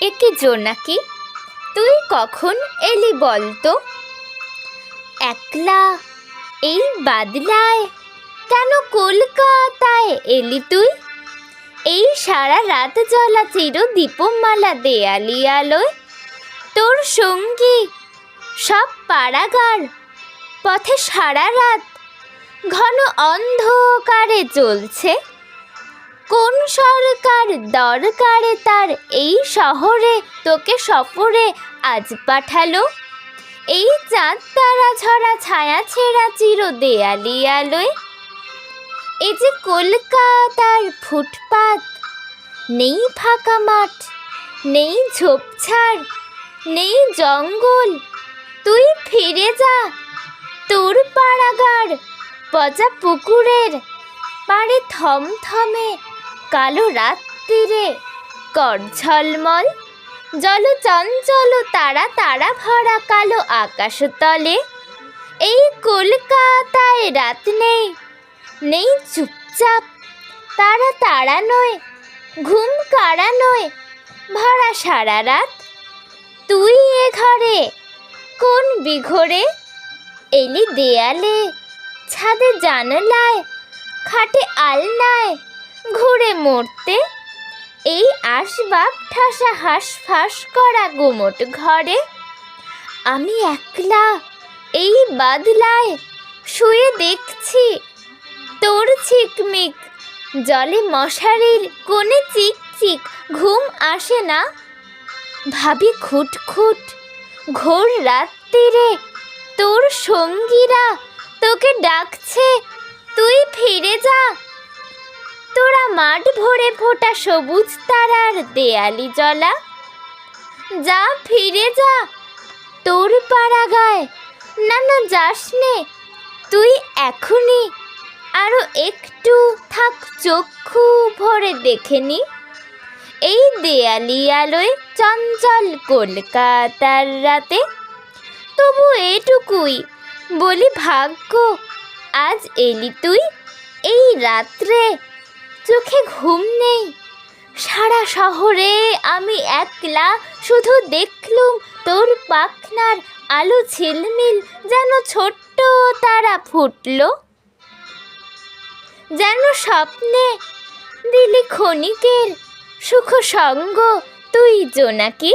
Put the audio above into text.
একে জোনাকি তুই কখন এলি বলতো একলা? এই বাদলায়? কেন কলকাতায় এলি তুই? এই সারা রাত জ্বলা চির দীপমালা দেয়ালি আলোয়। তোর সঙ্গী সব পাড়াগার, পথে সারা রাত ঘন অন্ধকারে চলছে কোন সরকার দরকারে তার এই শহরে? তোকে সফরে আজ পাঠালো। এই চাঁদ তারা ঝরা ছায়া ছেঁড়া চির দেয়ালি আলোয়। এই যে কলকাতার ফুটপাত, নেই ফাঁকা মাঠ, নেই ঝোপঝাড়, নেই জঙ্গল, তুই ফিরে যা। তোর পাড়াগার পচা পুকুরের পাড়ে থমথমে কালো রাত্রিরে। কর ঝলমল জল চঞ্চল তারা তারা ভরা কালো আকাশ তলে এই কলকাতায় রাত নেই নেই চুপচাপ, তারা তারা নয়, ঘুম কারা নয়, ভরা সারা রাত। তুই এ ঘরে, কোন বিঘরে? এলি দেয়ালে, ছাদে জানলায়, খাটে আলনায় ঘুরে মরতে। এই আসবাব ঠাসা হাঁস ফাঁস করা গুমট ঘরে। আমি একলা এই বাদলায় শুয়ে দেখছি তোর ঝিকমিক। জলে মশারির কোণে চিকচিক ঘুম আসে না। ভাবি খুটখুট, ঘোর রাত্রিরে তোর সঙ্গীরা তোকে ডাকছে, তুই ফিরে যা। মাঠ ভরে ফোটা সবুজ তারার দেয়ালি জলা যা ফিরে যা তোর পাড়া গায় না না, যাস নে, তুই এখনই আরও একটু থাক চক্ষু ভরে দেখে নি। এই দেয়ালি আলোয় চঞ্চল কলকাতার রাতে, তবু এটুকুই বলি ভাগ্য, আজ এলি তুই এই রাত্রে। চোখে ঘুম নেই। সারা শহরে আমি একলা, শুধু দেখলুম তোর পাখনার আলো ঝিলমিল, যেন ছোট্ট তারা ফুটলো। যেন স্বপ্নে দিলি ক্ষণিকের সুখ সঙ্গ তুই জোনাকি